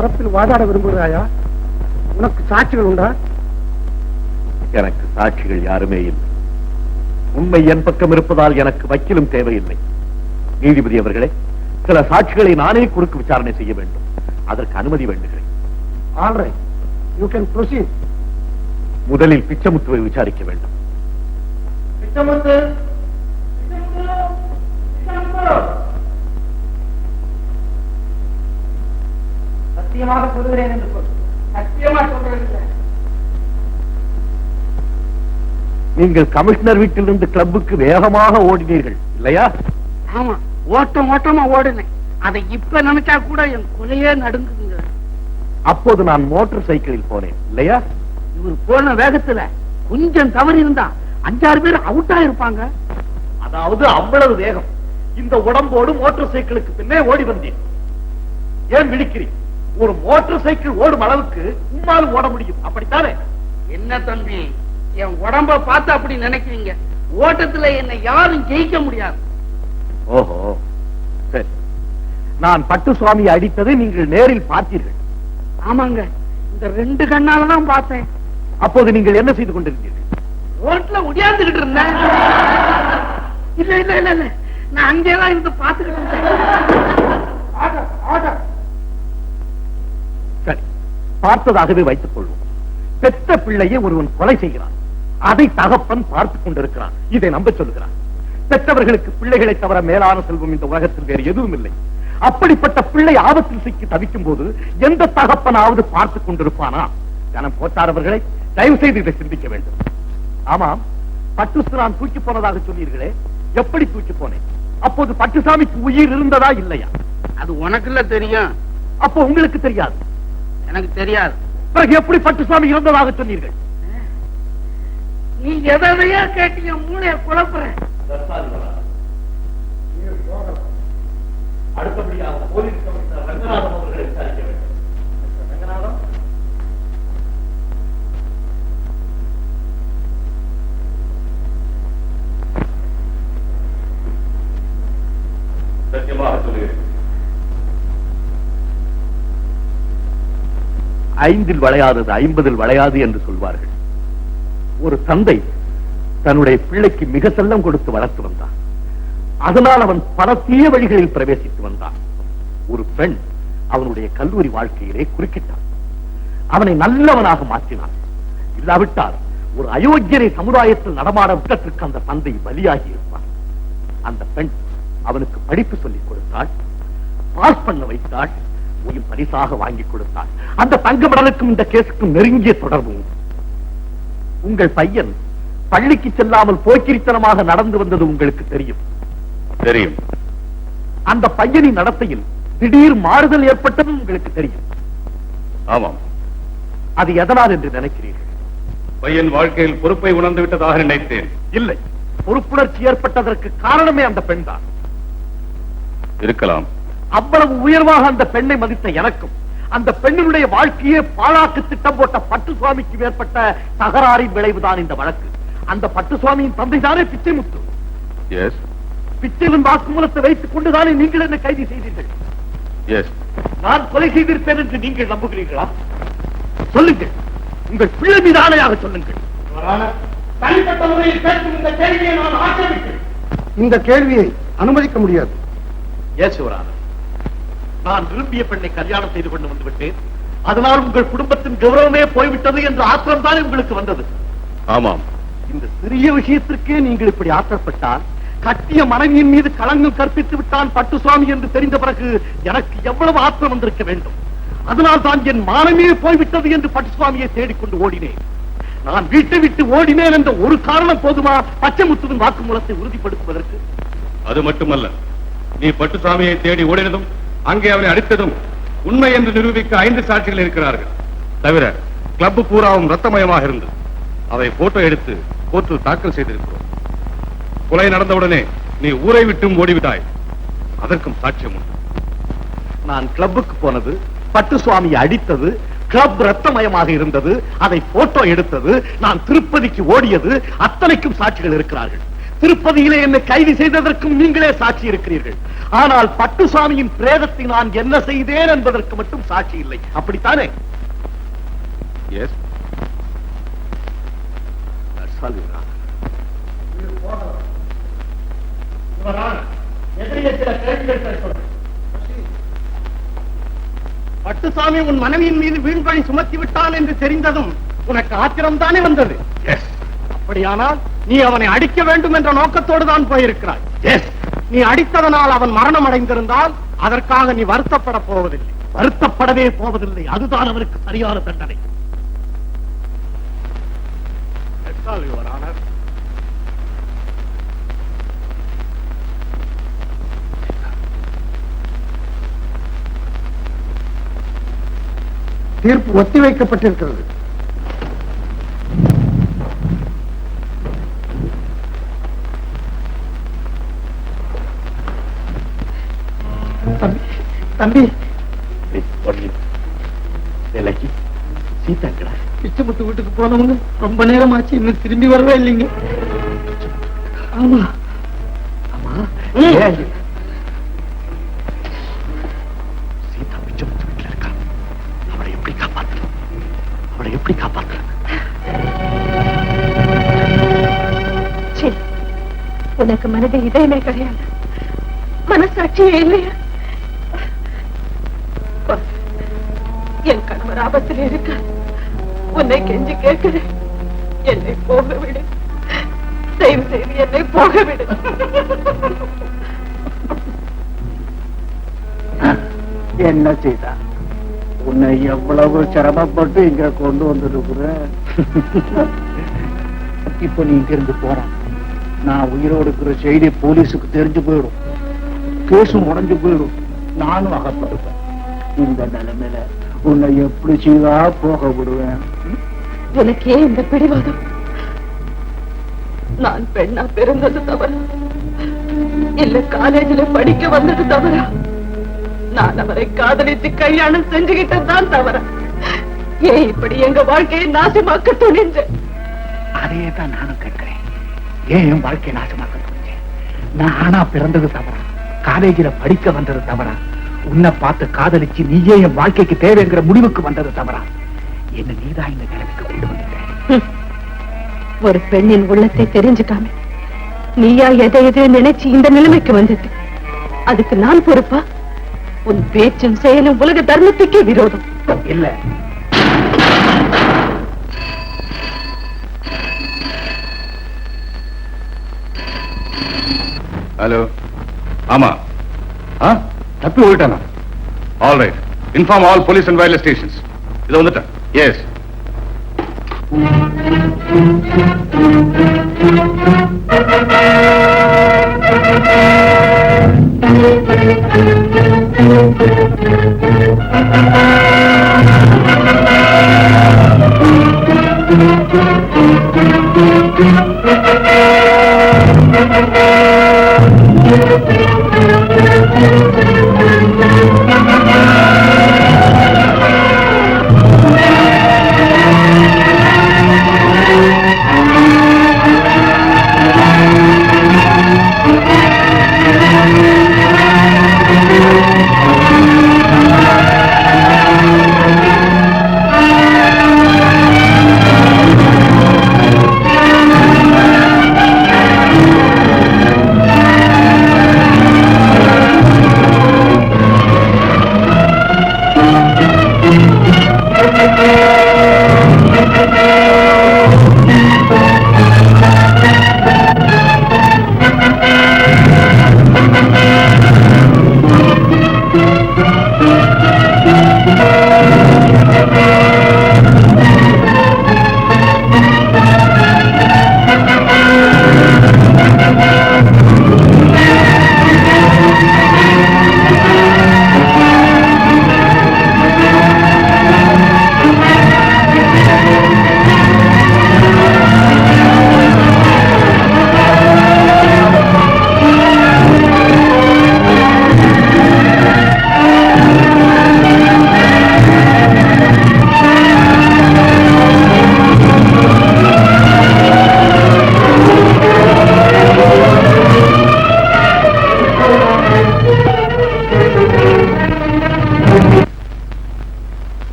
தரப்பில் வாதாட விரும்புகிறாயா? உனக்கு சாட்சிகள் உண்டா? எனக்கு சாட்சிகள் யாருமே இல்லை. உண்மை என் பக்கம் இருப்பதால் எனக்கு வக்கீலும் தேவையில்லை. நீதிபதி அவர்களே சில சாட்சிகளை நானே குறுக்கு விசாரணை செய்ய வேண்டும். அதற்கு அனுமதி வேண்டுகிறேன். ஆல்ரைட் யூ கேன் ப்ரொசீட் முதலில் பிச்சமுத்துவை விசாரிக்க வேண்டும். சத்தியமாக சொல்கிறேன் என்று சொல். சத்தியமா சொல்றேன் நீங்கள் கமிஷனர் வீட்டிலிருந்து கிளப்புக்கு வேகமாக ஓடினீர்கள் இல்லையா? ஆமா ஓட்டம் ஓட்டமா ஓடுனேன். அதை இப்ப நினைச்சா கூட என் கொலையே நடுங்குங்க அப்போது நான் மோட்டார் சைக்கிளில் போனேன் இல்லையா? இவர் போன வேகத்துல கொஞ்சம் தவறி இருந்தா அஞ்சாறு பேர் அவுட் ஆயிருப்பாங்க அதாவது அவ்வளவு வேகம். இந்த உடம்போடு மோட்டார் சைக்கிளுக்கு பின்னே ஓடி வந்தேன். ஏன் விழிக்கிறீங்க? ஒரு மோட்டார் சைக்கிள் ஓடும் அளவுக்கு உம்மாலும் ஓட முடியும். அப்படித்தானே? என்ன தம்பி என் உடம்ப பார்த்து அப்படி நினைக்கிறீங்க? ஓட்டத்துல என்னை யாரும் ஜெயிக்க முடியாது. ஓஹோ. சரி. நான் பட்டு சுவாமியை அடித்ததை நீங்கள் நேரில் பார்த்தீர்கள். ஆமாங்க. இந்த ரெண்டு கண்ணால தான் பார்த்தேன். அப்போது நீங்கள் என்ன செய்து கொண்டிருந்தீர்கள்? ரோட்ல உடையாந்துகிட்டு இருந்தேன். இல்ல இல்ல இல்ல இல்ல. நான் அங்கேதான் இருந்து பாத்துக்கிட்டு இருந்தேன். பார்த்ததாகவே வைத்துக் கொள்வோம். பெத்த பிள்ளையை ஒருவன் கொலை செய்கிறான். அதை தகப்பன் பார்த்துக் கொண்டிருக்கிறான். இதை நம்ப சொல்லுகிறான் பெற்றவர்களுக்கு பிள்ளைகளை தவிர மேலான செல்வம் இந்த உலகத்தில் வேறு எதுவும் இல்லை. அப்படிப்பட்ட பிள்ளை ஆபத்தில் சிக்கி தவிக்கும் போது எந்த தகப்பனாவது பார்த்துக் கொண்டிருப்பானா? ஜனம் போட்டாரவர்களை தயவு செய்து இதை சிந்திக்க வேண்டும். ஆமாம் பட்டுசு நான் தூக்கி போனதாக சொன்னீர்களே. எப்படி தூக்கி போனேன்? அப்போது பட்டுசாமிக்கு உயிர் இருந்ததா இல்லையா? அது உனக்குள்ள தெரியும். அப்போ உங்களுக்கு தெரியாது. எனக்கு தெரியாது. பிறகு எப்படி பட்டுசாமி இருந்ததாக சொன்னீர்கள்? நீ எதையா கேட்டீங்க மூளைய குழப்புற அடுத்தபடியாக போலீஸ் கமிஷனர் ரங்கநாதன் அவர்களை விசாரிக்க வேண்டும் மிஸ்டர் ரங்கநாதன் சத்தியமாக சொல்லுகிறேன் ஐந்தில் வளையாதது ஐம்பதில் வளையாது என்று சொல்வார்கள். ஒரு தந்தை தன்னுடைய பிள்ளைக்கு மிக செல்லம் கொடுத்து வளர்த்து வந்தான். அதனால் அவன் பல தீய வழிகளில் பிரவேசித்து வந்தான். ஒரு பெண் அவனுடைய கல்லூரி வாழ்க்கையிலே குறுக்கிட்டான். அவனை நல்லவனாக மாற்றினான். இல்லாவிட்டால் ஒரு அயோக்கியரை சமுதாயத்தில் நடமாட விட்டத்திற்கு அந்த தந்தை பலியாகி இருப்பான். அந்த பெண் அவனுக்கு படிப்பு சொல்லிக் கொடுத்தாள் பாஸ் பண்ண வைத்தாள் பரிசாக வாங்கி கொடுத்தாள் அந்த தங்க மடலுக்கும் இந்த கேஸுக்கும் நெருங்கிய தொடர்பு. உங்கள் பையன் பள்ளிக்கு செல்லாமல் போக்கிரித்தனமாக நடந்து வந்தது உங்களுக்கு தெரியும். தெரியும். அந்த பையனின் நடத்தையில் திடீர் மாறுதல் ஏற்பட்டது உங்களுக்கு தெரியும். ஆமாம். அது எதனால் என்று நினைக்கிறீர்கள்? பையன் வாழ்க்கையில் பொறுப்பை உணர்ந்து விட்டதாக நினைத்தேன். இல்லை. பொறுப்புணர்ச்சி ஏற்பட்டதற்கு காரணமே அந்த பெண்தான். இருக்கலாம். அவ்வளவு உயர்வாக அந்த பெண்ணை மதித்த எனக்கும் அந்த பெண்ணினுடைய வாழ்க்கையே பாழாக்கு திட்டம் போட்ட பட்டு சுவாமிக்கு ஏற்பட்ட தகராறின் விளைவுதான் இந்த வழக்கு. அந்த பட்டு சுவாமியின் தந்தைதானே பிச்சைமுத்து? எஸ் பிச்சையின் வாக்குமூலத்தை வைத்துக் கொண்டுதானே நீங்கள் என்னை கைது செய்தீர்கள்? எஸ் நான் கொலை செய்திருப்பேன் என்று நீங்கள் நம்புகிறீர்களா? சொல்லுங்கள். உங்கள் பிள்ளை மீது ஆணையாக சொல்லுங்கள் தனிப்பட்ட முறையில் கேட்கும் இந்த கேள்வியை நான் ஆக்கிரமிக்கிறேன். இந்த கேள்வியை அனுமதிக்க முடியாது. ஏன் சிவராமன் நான் விரும்பிய பெண்ணை கல்யாணம் செய்து கொண்டு வந்து விட்டேன். அதனால் உங்கள் குடும்பத்தின் கௌரவமே போய்விட்டது என்ற ஆத்திரம் தான் உங்களுக்கு வந்தது. ஆமாம். இந்த சிறிய விஷயத்திற்கே நீங்கள் இப்படி ஆத்திரப்பட்டால் கட்டிய மனைவியின் மீது களங்கம் கற்பித்து விட்டான் பட்டுசுவாமி என்று தெரிந்த பிறகு எனக்கு எவ்வளவு ஆத்திரம் வந்திருக்க வேண்டும். அதனால் தான் என் மானமே போய்விட்டது என்று பட்டுசுவாமியை தேடிக்கொண்டு ஓடினேன். நான் வீட்டை விட்டு ஓடினேன் என்ற ஒரு காரணம் போதுமா பச்சைமுத்துவின் வாக்குமூலத்தை உறுதிப்படுத்துவதற்கு? அது மட்டுமல்ல. நீ பட்டுசாமியை தேடி ஓடினதும் அங்கே அவனை அடித்ததும் உண்மை என்று நிரூபிக்க ஐந்து சாட்சிகள் இருக்கிறார்கள். தவிர கிளப் பூராவும் ரத்தமயமாக இருந்தது. அதை போட்டோ எடுத்து கோர்ட்டில் தாக்கல் செய்திருக்கிறோம். கொலை நடந்தவுடனே நீ ஊரை விட்டும் ஓடிவிட்டாய். அதற்கும் சாட்சியம் உண்டு. நான் கிளப்புக்கு போனது பட்டு சுவாமியை அடித்தது கிளப் ரத்தமயமாக இருந்தது அதை போட்டோ எடுத்தது நான் திருப்பதிக்கு ஓடியது அத்தனைக்கும் சாட்சிகள் இருக்கிறார்கள். திருப்பதியிலே என்னை கைது செய்ததற்கும் நீங்களே சாட்சி இருக்கிறீர்கள். ஆனால் பட்டுசாமியின் பிரேதத்தை நான் என்ன செய்தேன் என்பதற்கு மட்டும் சாட்சி இல்லை அப்படித்தானே எஸ். பட்டுசாமி உன் மனைவியின் மீது வீண்பழி சுமத்தி விட்டான் என்று தெரிந்ததும் உனக்கு ஆத்திரம் தானே வந்தது. அப்படியானால் நீ அவனை அடிக்க வேண்டும் என்ற நோக்கத்தோடு தான் போயிருக்கிறாய் Yes. நீ அடித்ததனால் அவன் மரணம் அடைந்திருந்தால் அதற்காக நீ வருத்தப்பட போவதில்லை. வருத்தப்படவே போவதில்லை. அதுதான் அவருக்கு சரியான தண்டனை. தீர்ப்பு ஒத்திவைக்கப்பட்டிருக்கிறது. தம்பி. வேலைக்கு சீதாங்கடா பிச்சைமுத்து வீட்டுக்கு போனவங்க ரொம்ப நேரம் ஆச்சு இன்னும் திரும்பி வரவே இல்லைங்க. ஆமா. அம்மா ம். ஏன் சீதா பிச்சமுத்து வீட்டுல இருக்கா? அவளை எப்படி காப்பாற்றணும் அவளை எப்படி சரி. உனக்கு மனது இதயமே கிடையாது. மனசாட்சியே இல்லையா? ஆபத்தில் இருக்க உன்னை கெஞ்சி கேட்கிறேன். என்னை போக விடு தயவு செய்து என்னை போக விடு என்ன செய்தா உன்னை எவ்வளவு சிரமப்பட்டு இங்க கொண்டு வந்திருக்கிற? இப்ப நீ இங்க இருந்து போறான் நான் உயிரோடு இருக்கிற செய்தி போலீஸுக்கு தெரிஞ்சு போயிடும். கேஸும் உடைஞ்சு போயிடும். நானும் அகப்படுவேன் இந்த நிலைமையில உன்னை எப்படி செய்தா போக விடுவேன்? உனக்கு இந்த பிடிவாதம். நான் பெண்ணா பிறந்தது தவறா? இல்ல காலேஜில படிக்க வந்தது தவறா? நான் அவரை காதலித்து கல்யாணம் செஞ்சுகிட்டது தான் தவறா? ஏன் இப்படி எங்க வாழ்க்கையை நாசமாக்க துணிஞ்சேன் அதே தான் நானும் கேட்கிறேன். ஏன் என் வாழ்க்கை நாசமாக்க தோணுச்சேன் நான் ஆனா பிறந்தது தவறா? காலேஜில படிக்க வந்தது தவறா? உன்னை பார்த்து காதலிச்சு நீயே என் வாழ்க்கைக்கு தேவைங்கிற முடிவுக்கு வந்தது தவறா? என்ன நீதான் இந்த நிலைமைக்கு கொண்டு வந்துட்ட ஹம். ஒரு பெண்ணின் உள்ளத்தை தெரிஞ்சுக்காம நீயா எதை எதை நினைச்சு இந்த நிலைமைக்கு வந்தது அதுக்கு நான் பொறுப்பா? உன் பேச்சும் செயலும் உலக தர்மத்துக்கே விரோதம். இல்ல. ஹலோ. ஆமா. ஆ? தப்பி ஓல்டானா all right inform all police and wireless stations இது வந்துட்டேன் எஸ்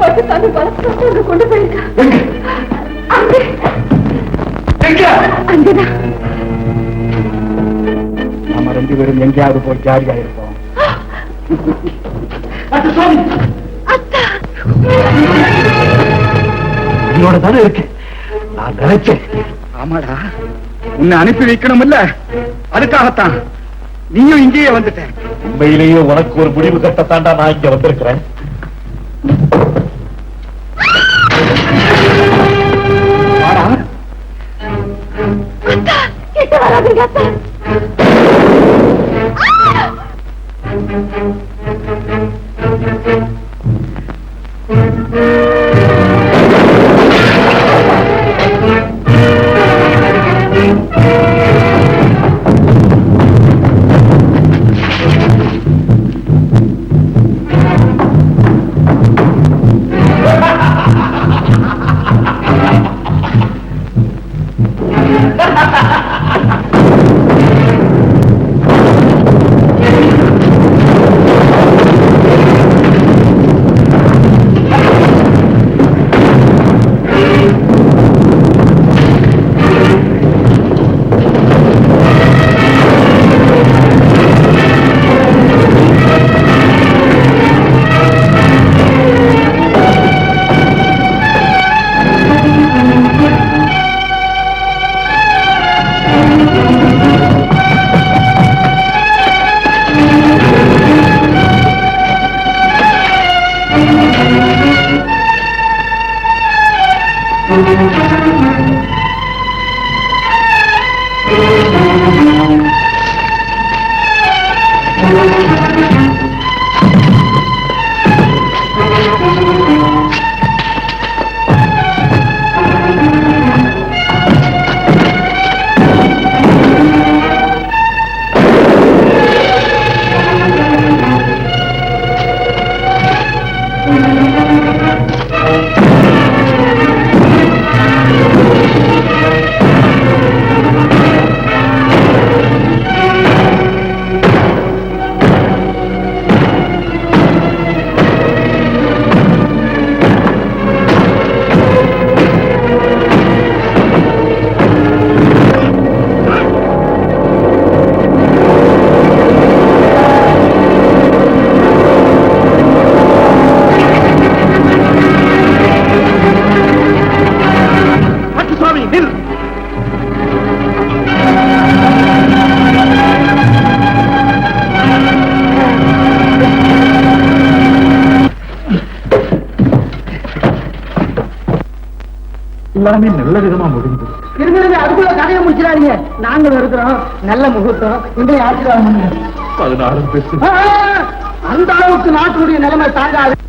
பட்டுசாமி பலத்தை அங்க கொண்டு போயிருக்கா. எங்க? அங்கே. எங்க? அங்கேதான். நாம ரெண்டு பேரும் எங்கேயாவது போய் ஜாலியா இருப்போம் உன்னோட தானே இருக்கு நான் நினைச்சேன். ஆமாடா. உன்னை அனுப்பி வைக்கணும் இல்ல அதுக்காகத்தான். நீயும் இங்கேயே வந்துட்டேன். உண்மையிலேயே உனக்கு ஒரு முடிவு கட்டத்தாண்டா நான் இங்க வந்திருக்கிறேன். வாடா. அத்தா. எல்லாமே நல்ல விதமா முடிந்தது இருங்க அதுக்குள்ள கதையை முடிச்சிடாதீங்க நாங்களும் இருக்கிறோம் நல்ல முகூர்த்தம் இன்றைய ஆசீர்வாதம் பதினாறு பேசு அந்த அளவுக்கு நாட்டுடைய நிலைமை தாங்காது